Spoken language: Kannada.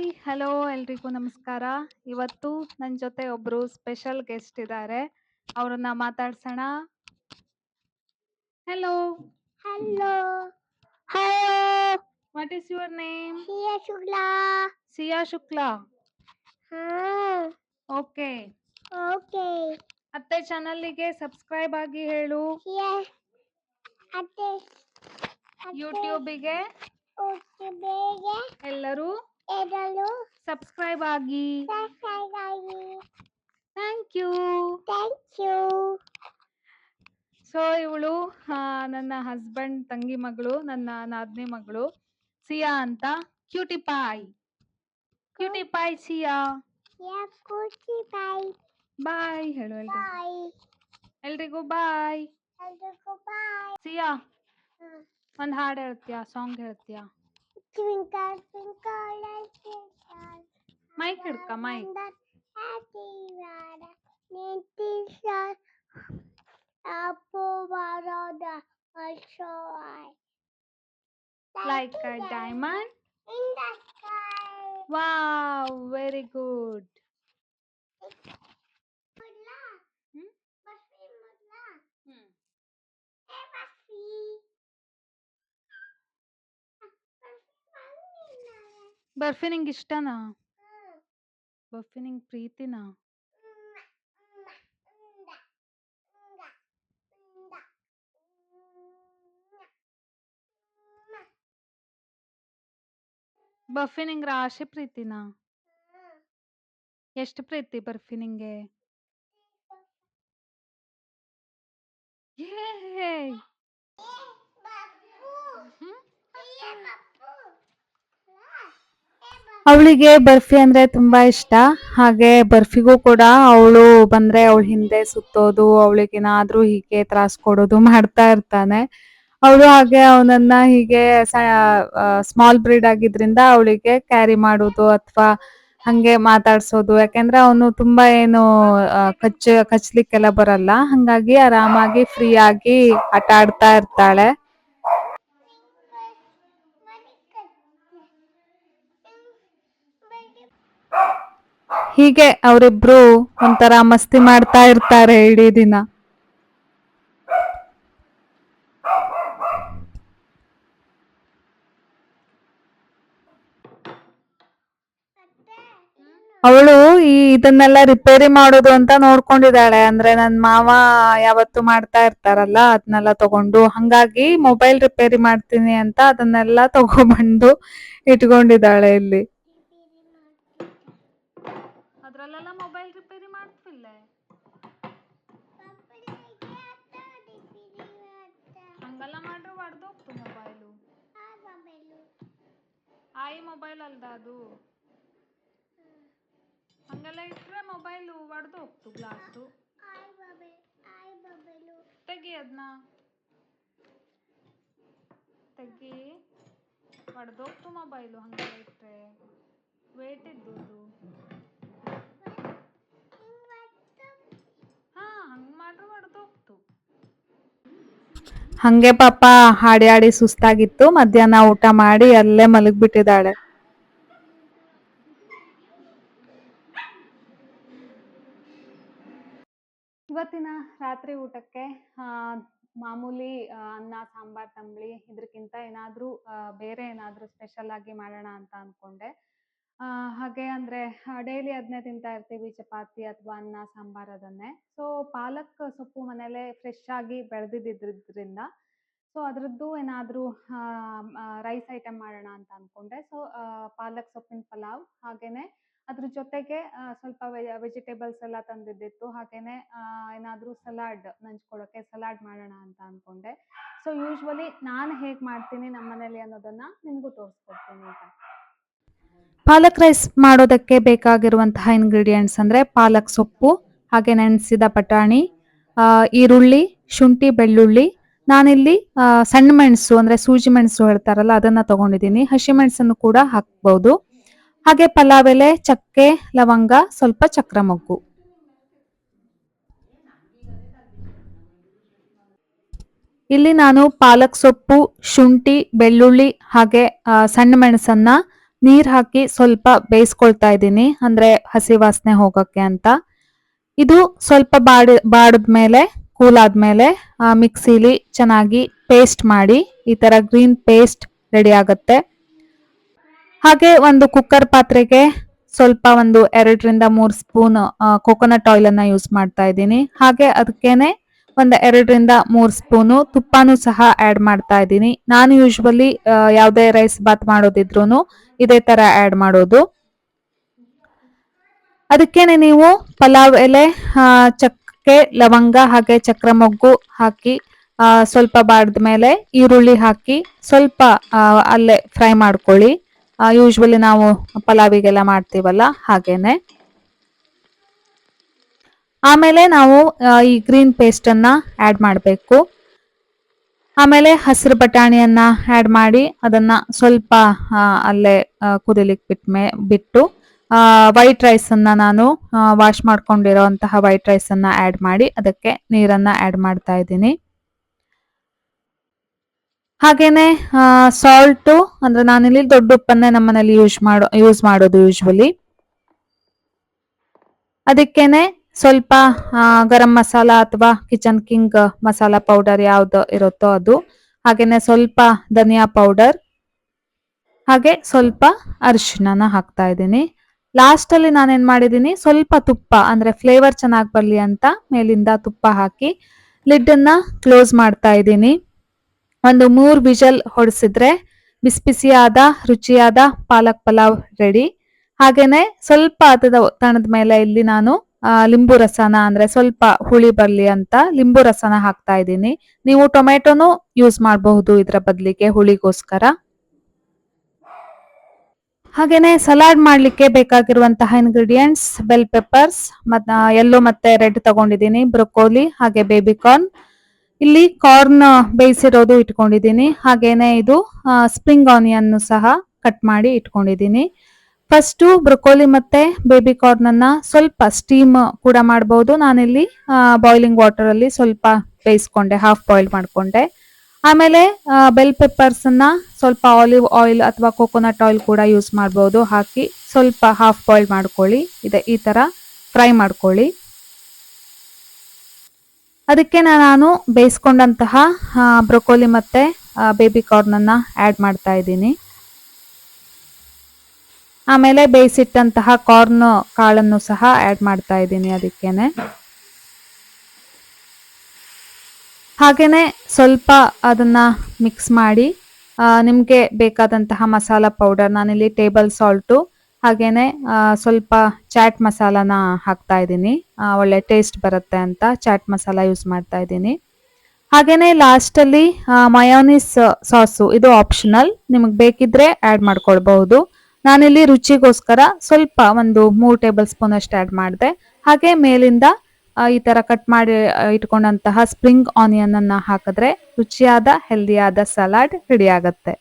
ಹಾಯ್ ಹಲೋ ಎಲ್ರಿಗೂ ನಮಸ್ಕಾರ. ಇವತ್ತು ನನ್ನ ಜೊತೆ ಒಬ್ರು ಸ್ಪೆಷಲ್ ಗೆಸ್ಟ್ ಇದ್ದಾರೆ ಅವ್ರನ್ನ ಮಾತಾಡ್ಸೋಣ. Hello. Hello. Hello. What is your name Siya Shukla. Siya Shukla. Okay. Okay. ಅತ್ತೆ ಚಾನಲ್ಗೆ ಸಬ್ಸ್ಕ್ರೈಬ್ ಆಗಿ ಹೇಳು. ಅತ್ತೆ. ಯೂಟ್ಯೂಬಿಗೆ ಎಲ್ಲರೂ ಸಬ್ಸ್ಕ್ರೈಬ್ ಆಗಿ. Thank you thank you so ಇವಳು ನನ್ನ ಹಸ್ಬೆಂಡ್ ತಂಗಿ ಮಗಳು ನನ್ನ ನಾದ್ನಿ ಮಗಳು ಸಿಯಾ ಅಂತ. Cutie pie cutie pie Siya. Bye ಹೇಳು ಎಲ್ರಿಗೂ. ಎಲ್ರಿಗೂ ಬಾಯ್ ಸಿಯಾ. ಒಂದ್ ಹಾಡು ಹೇಳ್ತೀಯಾ ಸಾಂಗ್ ಹೇಳ್ತೀಯಾ? Twinkle, twinkle, little star. Mic എടുക്ക mic. Happy little star. Also I. Like a diamond in the sky. Wow, very good. Hmm? Hmm. Barfi ನಿಂಗೆ ಇಷ್ಟನಾ Hmm. ಬರ್ಫಿ ನಿಂಗೆ ಪ್ರೀತಿನಾ. ಬರ್ಫಿ ನಿಂಗೆ ರಾಶಿ ಪ್ರೀತಿನಾ. ಎಷ್ಟು ಪ್ರೀತಿ ಬರ್ಫಿ ನಿಂಗೆ ಯೇ babu. ಹ್ಮ್ ಅವಳಿಗೆ ಬರ್ಫಿ ಅಂದ್ರೆ ತುಂಬಾ ಇಷ್ಟ. ಹಾಗೆ ಬರ್ಫಿಗೂ ಕೂಡ ಅವಳು ಬಂದ್ರೆ ಅವಳು ಹಿಂದೆ ಸುತ್ತೋದು, ಅವಳಿಗೇನಾದ್ರೂ ಹೀಗೆ ತ್ರಾಸ್ ಕೊಡೋದು ಮಾಡ್ತಾ ಇರ್ತಾನೆ. ಅವಳು ಹಾಗೆ ಅವನನ್ನ ಹೀಗೆ ಸ್ಮಾಲ್ ಬ್ರೀಡ್ ಆಗಿದ್ರಿಂದ ಅವಳಿಗೆ ಕ್ಯಾರಿ ಮಾಡೋದು ಅಥವಾ ಹಂಗೆ ಮಾತಾಡ್ಸೋದು. ಯಾಕೆಂದ್ರೆ ಅವನು ತುಂಬಾ ಏನು ಕಚ್ಚ, ಕಚ್ಲಿಕ್ಕೆಲ್ಲ ಬರಲ್ಲ. ಹಂಗಾಗಿ ಆರಾಮಾಗಿ ಫ್ರೀ ಆಗಿ ಆಟ ಆಡ್ತಾ ಇರ್ತಾಳೆ. ಹೀಗೆ ಅವರಿಬ್ರು ಒಂಥರ ಮಸ್ತಿ ಮಾಡ್ತಾ ಇರ್ತಾರೆ ಇಡೀ ದಿನ. ಅವಳು ಈ ಇದನ್ನೆಲ್ಲ ರಿಪೇರಿ ಮಾಡೋದು ಅಂತ ನೋಡ್ಕೊಂಡಿದ್ದಾಳೆ. ಅಂದ್ರೆ ನನ್ ಮಾವ ಯಾವತ್ತು ಮಾಡ್ತಾ ಇರ್ತಾರಲ್ಲ ಅದನ್ನೆಲ್ಲ ತಗೊಂಡು ಹಂಗಾಗಿ ಮೊಬೈಲ್ ರಿಪೇರಿ ಮಾಡ್ತೀನಿ ಅಂತ ಅದನ್ನೆಲ್ಲ ತಗೊಬಂದು ಇಟ್ಕೊಂಡಿದ್ದಾಳೆ ಇಲ್ಲಿ ಅದ್ರಲ್ಲೆಲ್ಲ ಮೊಬೈಲ್ ರಿಪೇರಿ ಮಾಡ್ತಿಲ್ಲ ಹಂಗೆಲ್ಲ ಮಾಡ್ರೆ ಒಡ್ದೋಗ್ತು ಮೊಬೈಲು ಆಯಿ ಮೊಬೈಲ್ ಅಲ್ದ ಅದು? ಹಂಗೆಲ್ಲ ಇಟ್ರೆ ಮೊಬೈಲು ಒಡ್ದೋಗ್ತು ಗ್ಲಾಸು ತೆಗಿ ಅದನ್ನ ತೆಗಿ. ಒಡ್ದೋಗ್ತು ಮೊಬೈಲು ಹಂಗೆಲ್ಲ ಇಟ್ಟರೆ ವೇಟ್ ಇದ್ದು ಅದು ಹಾ ಹಂಗ್ ಮಾಡ್ರೆ ಒಡ್ದೋಗ್ತು ಹಂಗೆ ಪಾಪ ಹಾಡಿ ಹಾಡಿ ಸುಸ್ತಾಗಿತ್ತು. ಮಧ್ಯಾಹ್ನ ಊಟ ಮಾಡಿ ಅಲ್ಲೇ ಮಲಗ್ಬಿಟ್ಟಿದ್ದಾಳೆ. ಇವತ್ತಿನ ರಾತ್ರಿ ಊಟಕ್ಕೆ ಮಾಮೂಲಿ ಅನ್ನ, ಸಾಂಬಾರ್, ತಂಬಳಿ ಇದಕ್ಕಿಂತ ಏನಾದರೂ ಬೇರೆ ಏನಾದರೂ ಸ್ಪೆಷಲ್ ಆಗಿ ಮಾಡೋಣ ಅಂತ ಅನ್ಕೊಂಡೆ. ಹಾಗೆ ಅಂದ್ರೆ ಡೈಲಿ ಅದನ್ನೇ ತಿಂತಾ ಇರ್ತೀವಿ, ಚಪಾತಿ ಅಥವಾ ಅನ್ನ, ಸಾಂಬಾರ್ ಅದನ್ನೇ. ಸೊ ಪಾಲಕ್ ಸೊಪ್ಪು ಮನೇಲೆ ಫ್ರೆಶ್ ಆಗಿ ಬೆಳೆದಿದ್ದರಿಂದ ಸೊ ಅದರದ್ದು ಏನಾದರೂ ರೈಸ್ ಐಟಮ್ ಮಾಡೋಣ ಅಂತ ಅನ್ಕೊಂಡೆ. ಸೊ ಪಾಲಕ್ ಸೊಪ್ಪಿನ ಪಲಾವ್ ಹಾಗೇನೆ, ಅದ್ರ ಜೊತೆಗೆ ಸ್ವಲ್ಪ ವೆಜಿಟೇಬಲ್ಸ್ ಎಲ್ಲ ತಂದಿದ್ದಿತ್ತು. ಹಾಗೇನೆ ಏನಾದರೂ ಸಲಾಡ್ ನಂಚ್ಕೊಳ್ಳೋಕೆ ಸಲಾಡ್ ಮಾಡೋಣ ಅಂತ ಅನ್ಕೊಂಡೆ. ಸೊ ಯೂಶ್ವಲಿ ನಾನು ಹೇಗೆ ಮಾಡ್ತೀನಿ ನಮ್ಮ ಮನೇಲಿ ಅನ್ನೋದನ್ನ ನಿಮಗೂ ತೋರಿಸ್ಕೊಡ್ತೀನಿ ಈಗ. ಪಾಲಕ್ ರೈಸ್ ಮಾಡೋದಕ್ಕೆ ಬೇಕಾಗಿರುವಂತಹ ಇಂಗ್ರೀಡಿಯೆಂಟ್ಸ್ ಅಂದರೆ ಪಾಲಕ್ ಸೊಪ್ಪು, ಹಾಗೆ ನೆನೆಸಿದ ಬಟಾಣಿ ಈರುಳ್ಳಿ, ಶುಂಠಿ, ಬೆಳ್ಳುಳ್ಳಿ. ನಾನಿಲ್ಲಿ ಸಣ್ಣ ಮೆಣಸು ಅಂದರೆ ಸೂಜಿ ಮೆಣಸು ಹೇಳ್ತಾರಲ್ಲ, ಅದನ್ನು ತಗೊಂಡಿದ್ದೀನಿ. ಹಸಿಮೆಣಸನ್ನು ಕೂಡ ಹಾಕ್ಬೋದು. ಹಾಗೆ ಪಲಾವ್ ಎಲೆ, ಚಕ್ಕೆ, ಲವಂಗ, ಸ್ವಲ್ಪ ಚಕ್ರ ಮೊಗ್ಗು ಇಲ್ಲಿ ನಾನು ಪಾಲಕ್ ಸೊಪ್ಪು, ಶುಂಠಿ, ಬೆಳ್ಳುಳ್ಳಿ, ಹಾಗೆ ಸಣ್ಣ ಮೆಣಸನ್ನ ನೀರ್ ಹಾಕಿ ಸ್ವಲ್ಪ ಬೇಯಿಸ್ಕೊಳ್ತಾ ಇದ್ದೀನಿ, ಅಂದ್ರೆ ಹಸಿ ವಾಸನೆ ಹೋಗಕ್ಕೆ ಅಂತ. ಇದು ಸ್ವಲ್ಪ ಬಾಡಿ ಬಾಡಿದ್ಮೇಲೆ ಕೂಲ್ ಆದ್ಮೇಲೆ ಮಿಕ್ಸಿಲಿ ಚೆನ್ನಾಗಿ ಪೇಸ್ಟ್ ಮಾಡಿ, ಈ ತರ ಗ್ರೀನ್ ಪೇಸ್ಟ್ ರೆಡಿ ಆಗುತ್ತೆ. ಹಾಗೆ ಒಂದು ಕುಕ್ಕರ್ ಪಾತ್ರೆಗೆ ಸ್ವಲ್ಪ ಒಂದು ಎರಡರಿಂದ ಮೂರು ಸ್ಪೂನ್ ಕೊಕೊನಟ್ ಆಯಿಲ್ ಅನ್ನ ಯೂಸ್ ಮಾಡ್ತಾ ಇದ್ದೀನಿ. ಹಾಗೆ ಅದಕ್ಕೇನೆ ಒಂದು ಎರಡರಿಂದ ಮೂರು ಸ್ಪೂನು ತುಪ್ಪನೂ ಸಹ ಆಡ್ ಮಾಡ್ತಾ ಇದ್ದೀನಿ. ನಾನು ಯೂಶ್ವಲಿ ಯಾವುದೇ ರೈಸ್ ಬಾತ್ ಮಾಡೋದಿದ್ರು ಇದೇ ತರ ಆಡ್ ಮಾಡೋದು. ಅದಕ್ಕೇನೆ ನೀವು ಪಲಾವ್ ಎಲೆ ಚಕ್ಕೆ, ಲವಂಗ ಹಾಗೆ ಚಕ್ರ ಮೊಗ್ಗು ಹಾಕಿ ಸ್ವಲ್ಪ ಬಾಡ್ದ ಮೇಲೆ ಈರುಳ್ಳಿ ಹಾಕಿ ಸ್ವಲ್ಪ ಅಲ್ಲೇ ಫ್ರೈ ಮಾಡ್ಕೊಳ್ಳಿ. ಯೂಶ್ವಲಿ ನಾವು ಪಲಾವಿಗೆಲ್ಲ ಮಾಡ್ತೀವಲ್ಲ ಹಾಗೇನೆ. ಆಮೇಲೆ ನಾವು ಈ ಗ್ರೀನ್ ಪೇಸ್ಟ್ ಅನ್ನ ಆಡ್ ಮಾಡಬೇಕು. ಆಮೇಲೆ ಹಸಿರು ಬಟಾಣಿಯನ್ನ ಆ್ಯಡ್ ಮಾಡಿ ಅದನ್ನ ಸ್ವಲ್ಪ ಅಲ್ಲೇ ಕುದಿಲಿಕ್ಕೆ ಬಿಟ್ಮೆ ಬಿಟ್ಟು ವೈಟ್ ರೈಸ್ ಅನ್ನ ನಾನು ವಾಶ್ ಮಾಡ್ಕೊಂಡಿರೋಂತಹ ವೈಟ್ ರೈಸ್ ಆ್ಯಡ್ ಮಾಡಿ ಅದಕ್ಕೆ ನೀರನ್ನ ಆ್ಯಡ್ ಮಾಡ್ತಾ ಇದ್ದೀನಿ. ಹಾಗೇನೆ ಸಾಲ್ಟು ಅಂದ್ರೆ ನಾನಿಲ್ಲಿ ದೊಡ್ಡ ಉಪ್ಪನ್ನೇ ನಮ್ಮನೇಲಿ ಯೂಸ್ ಮಾಡೋ ಯೂಸ್ ಮಾಡೋದು ಯೂಶ್ವಲಿ ಅದಕ್ಕೇನೆ ಸ್ವಲ್ಪ ಗರಂ ಮಸಾಲ ಅಥವಾ ಕಿಚನ್ ಕಿಂಗ್ ಮಸಾಲ ಪೌಡರ್ ಯಾವ್ದು ಇರುತ್ತೋ ಅದು. ಹಾಗೇನೆ ಸ್ವಲ್ಪ ಧನಿಯಾ ಪೌಡರ್ ಹಾಗೆ ಸ್ವಲ್ಪ ಅರಿಶಿಣನ ಹಾಕ್ತಾ ಇದ್ದೀನಿ. ಲಾಸ್ಟಲ್ಲಿ ನಾನೇನು ಮಾಡಿದ್ದೀನಿ, ಸ್ವಲ್ಪ ತುಪ್ಪ, ಅಂದ್ರೆ ಫ್ಲೇವರ್ ಚೆನ್ನಾಗಿ ಬರಲಿ ಅಂತ ಮೇಲಿಂದ ತುಪ್ಪ ಹಾಕಿ ಲಿಡ್ ಅನ್ನ ಕ್ಲೋಸ್ ಮಾಡ್ತಾ ಇದ್ದೀನಿ. ಒಂದು ಮೂರು ವಿಜಲ್ ಹೊಡಿಸಿದ್ರೆ ಬಿಸಿ ಬಿಸಿಯಾದ ರುಚಿಯಾದ ಪಾಲಕ್ ಪಲಾವ್ ರೆಡಿ ಹಾಗೇನೆ ಸ್ವಲ್ಪ ಅದದ ತಣದ ಮೇಲೆ ಇಲ್ಲಿ ನಾನು ಲಿಂಬು ರಸನ ಅಂದ್ರೆ ಸ್ವಲ್ಪ ಹುಳಿ ಬರ್ಲಿ ಅಂತ ಲಿಂಬು ರಸನ ಹಾಕ್ತಾ ಇದ್ದೀನಿ. ನೀವು ಟೊಮೆಟೊನು ಯೂಸ್ ಮಾಡಬಹುದು ಇದರ ಬದಲಿಗೆ ಹುಳಿಗೋಸ್ಕರ. ಹಾಗೇನೆ ಸಲಾಡ್ ಮಾಡ್ಲಿಕ್ಕೆ ಬೇಕಾಗಿರುವಂತಹ ಇಂಗ್ರೀಡಿಯೆಂಟ್ಸ್ ಬೆಲ್ ಪೆಪ್ಪರ್ಸ್ ಮತ್ ಎಲ್ಲೋ ಮತ್ತೆ ರೆಡ್ ತಗೊಂಡಿದ್ದೀನಿ, ಬ್ರೊಕೋಲಿ, ಹಾಗೆ ಬೇಬಿ ಕಾರ್ನ್ ಇಲ್ಲಿ ಕಾರ್ನ್ ಬೇಯಿಸಿರೋದು ಇಟ್ಕೊಂಡಿದ್ದೀನಿ. ಹಾಗೇನೆ ಇದು ಸ್ಪ್ರಿಂಗ್ ಆನಿಯನ್ ಸಹ ಕಟ್ ಮಾಡಿ ಇಟ್ಕೊಂಡಿದ್ದೀನಿ. ಫಸ್ಟು ಬ್ರೊಕೋಲಿ ಮತ್ತೆ ಬೇಬಿ ಕಾರ್ನ್ ಅನ್ನ ಸ್ವಲ್ಪ ಸ್ಟೀಮ್ ಕೂಡ ಮಾಡಬಹುದು ನಾನಿಲ್ಲಿ ಬಾಯ್ಲಿಂಗ್ ವಾಟರ್ ಅಲ್ಲಿ ಸ್ವಲ್ಪ ಬೇಯಿಸ್ಕೊಂಡೆ ಹಾಫ್ ಬಾಯ್ಲ್ ಮಾಡ್ಕೊಂಡೆ. ಆಮೇಲೆ ಬೆಲ್ ಪೆಪ್ಪರ್ಸ್ ಅನ್ನ ಸ್ವಲ್ಪ ಆಲಿವ್ ಆಯಿಲ್ ಅಥವಾ ಕೋಕೋನಟ್ ಆಯಿಲ್ ಕೂಡ ಯೂಸ್ ಮಾಡಬಹುದು ಹಾಕಿ ಸ್ವಲ್ಪ ಹಾಫ್ ಬಾಯ್ಲ್ ಮಾಡ್ಕೊಳ್ಳಿ. ಇದೆ, ಈ ತರ ಫ್ರೈ ಮಾಡ್ಕೊಳ್ಳಿ. ಅದಕ್ಕೆ ನಾನು ಬೇಯಿಸ್ಕೊಂಡಂತಹ ಬ್ರೊಕೋಲಿ ಮತ್ತೆ ಬೇಬಿ ಕಾರ್ನ್ ಅನ್ನ ಆಡ್ ಮಾಡ್ತಾ ಇದ್ದೀನಿ. ಆಮೇಲೆ ಬೇಯಿಸಿಟ್ಟಂತಹ ಕಾರ್ನ್ ಕಾಳನ್ನು ಸಹ ಆಡ್ ಮಾಡ್ತಾ ಇದ್ದೀನಿ ಅದಕ್ಕೇನೆ. ಹಾಗೇನೆ ಸ್ವಲ್ಪ ಅದನ್ನ ಮಿಕ್ಸ್ ಮಾಡಿ ನಿಮಗೆ ಬೇಕಾದಂತಹ ಮಸಾಲ ಪೌಡರ್ ನಾನಿಲ್ಲಿ ಟೇಬಲ್ ಸಾಲ್ಟು ಹಾಗೇನೆ ಸ್ವಲ್ಪ ಚಾಟ್ ಮಸಾಲಾನ ಹಾಕ್ತಾ ಇದ್ದೀನಿ. ಒಳ್ಳೆ ಟೇಸ್ಟ್ ಬರುತ್ತೆ ಅಂತ ಚಾಟ್ ಮಸಾಲ ಯೂಸ್ ಮಾಡ್ತಾ ಇದ್ದೀನಿ. ಹಾಗೇನೆ ಲಾಸ್ಟಲ್ಲಿ ಮಯೋನಿಸ್ ಸಾಸು ಇದು ಆಪ್ಷನಲ್ ನಿಮಗೆ ಬೇಕಿದ್ರೆ ಆ್ಯಡ್ ಮಾಡ್ಕೊಳ್ಬಹುದು. ನಾನಿಲ್ಲಿ ರುಚಿಗೋಸ್ಕರ ಸ್ವಲ್ಪ ಒಂದು ಮೂರು ಟೇಬಲ್ ಸ್ಪೂನ್ ಅಷ್ಟು ಆ್ಯಡ್ ಮಾಡಿದೆ. ಹಾಗೆ ಮೇಲಿಂದ ಈ ತರ ಕಟ್ ಮಾಡಿ ಇಟ್ಕೊಂಡಂತಹ ಸ್ಪ್ರಿಂಗ್ ಆನಿಯನ್ ಅನ್ನ ಹಾಕಿದ್ರೆ ರುಚಿಯಾದ, ಹೆಲ್ದಿಯಾದ ಸಲಾಡ್ ರೆಡಿ ಆಗುತ್ತೆ.